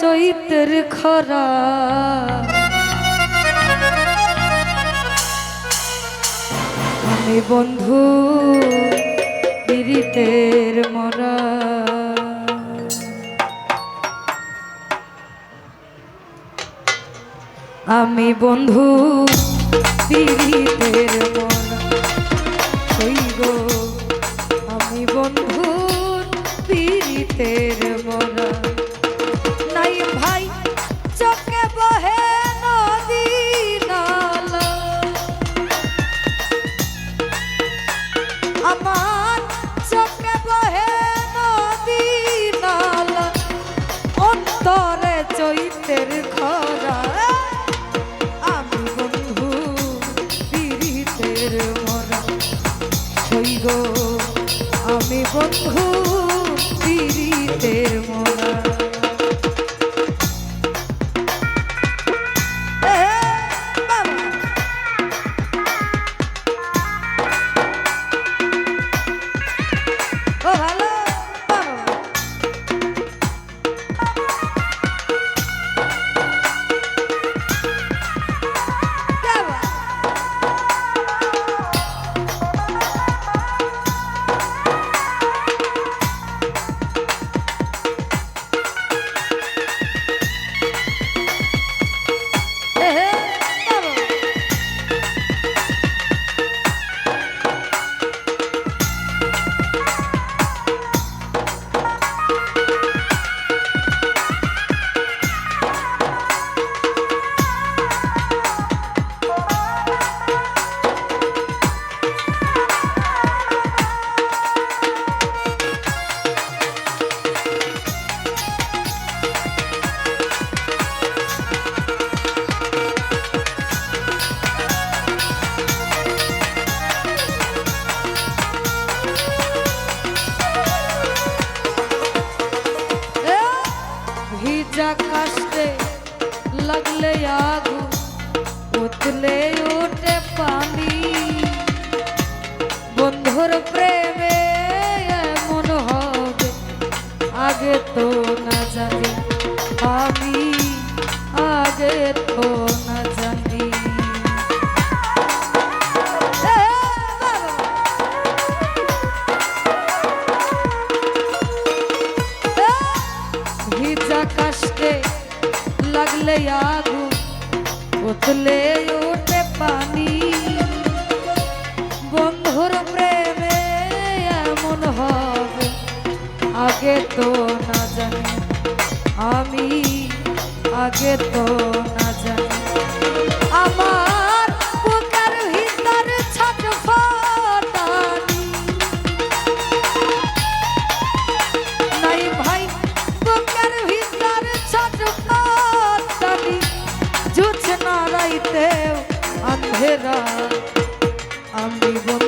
চৈতের খরা। আমি বন্ধু পীড়িতের মরা। আমি বন্ধু পীড়িতের মরা। গো, আমি বন্ধু পীড়িতের মরা। বন্ধু পীড়িতের মরা ভিজা কাশতে লাগলে আগু উতলে ওঠে পানি বন্ধুর প্রেমে এমন হবে আগে তো না জানি আমি আগে তো আগে তো আমার বুকের ভিতর ছটফটানি নাই ভাই, বুকের ভিতর ছটফটানি জুছ না রাইতে আন্ধেরা আমি বন্ধু আমি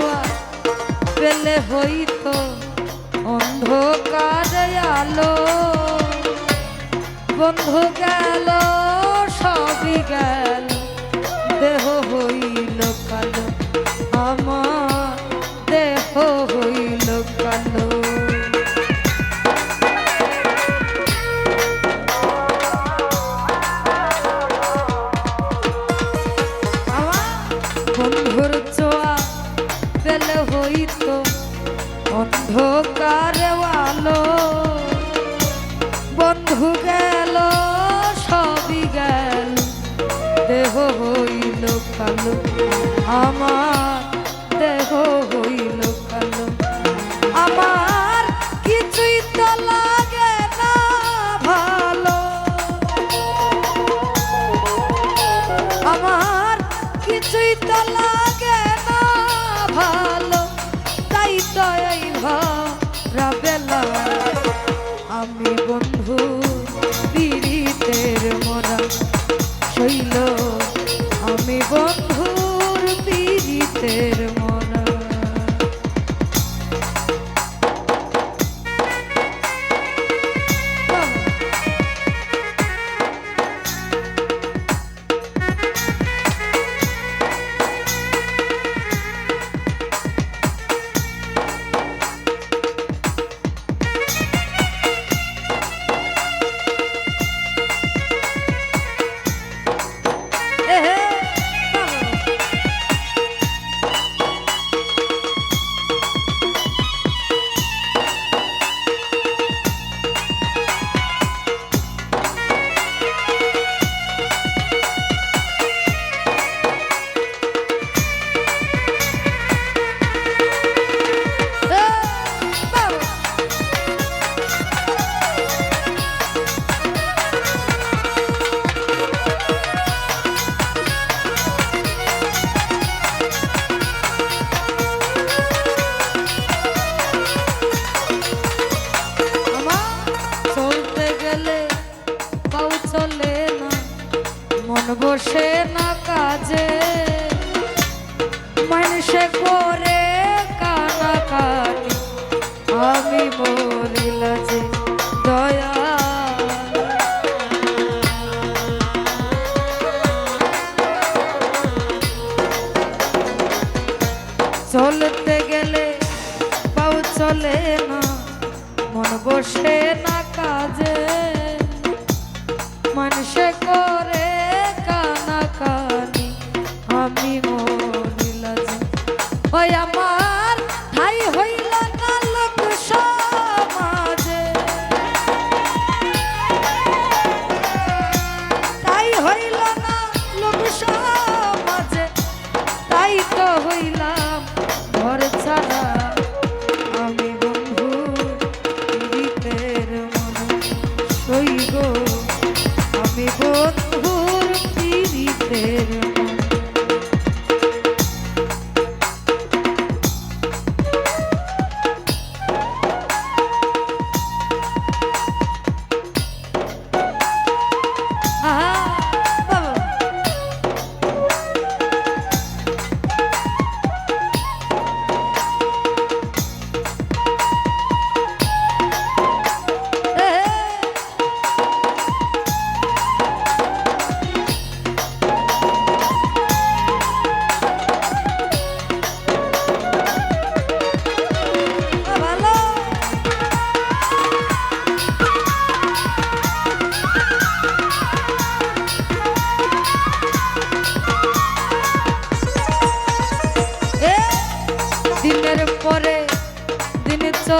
হাওয়া পেলে হইত অন্ধকার আলো। বন্ধু গেল, সবই গেল, দেহ হইল কালো, আমার দেহ হইল আমার দেহ হইল কালো আমার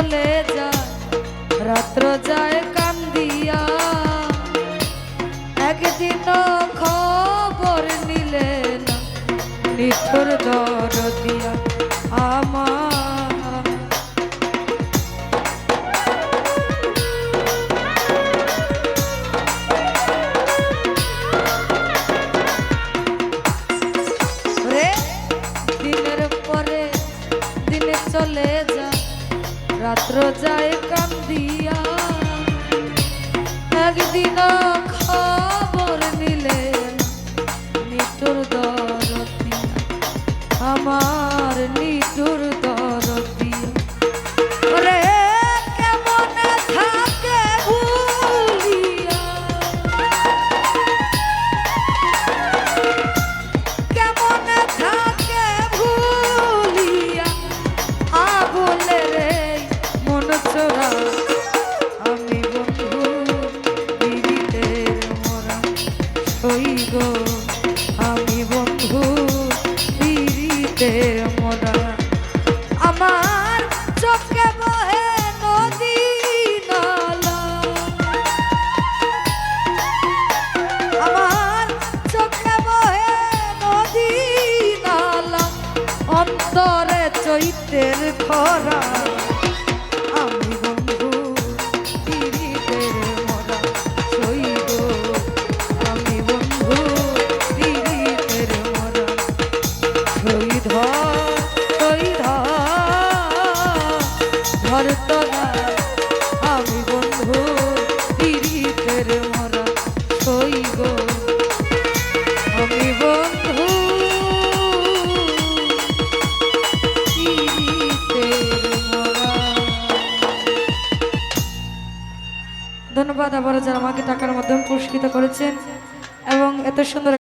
চলে যায় রাত্র যায় কান্দিয়া। একদিন খবর নিলেন না নিঠুর দর রাত্র যায় কা অন্তরে চৈতের খরা। arkadaşınlara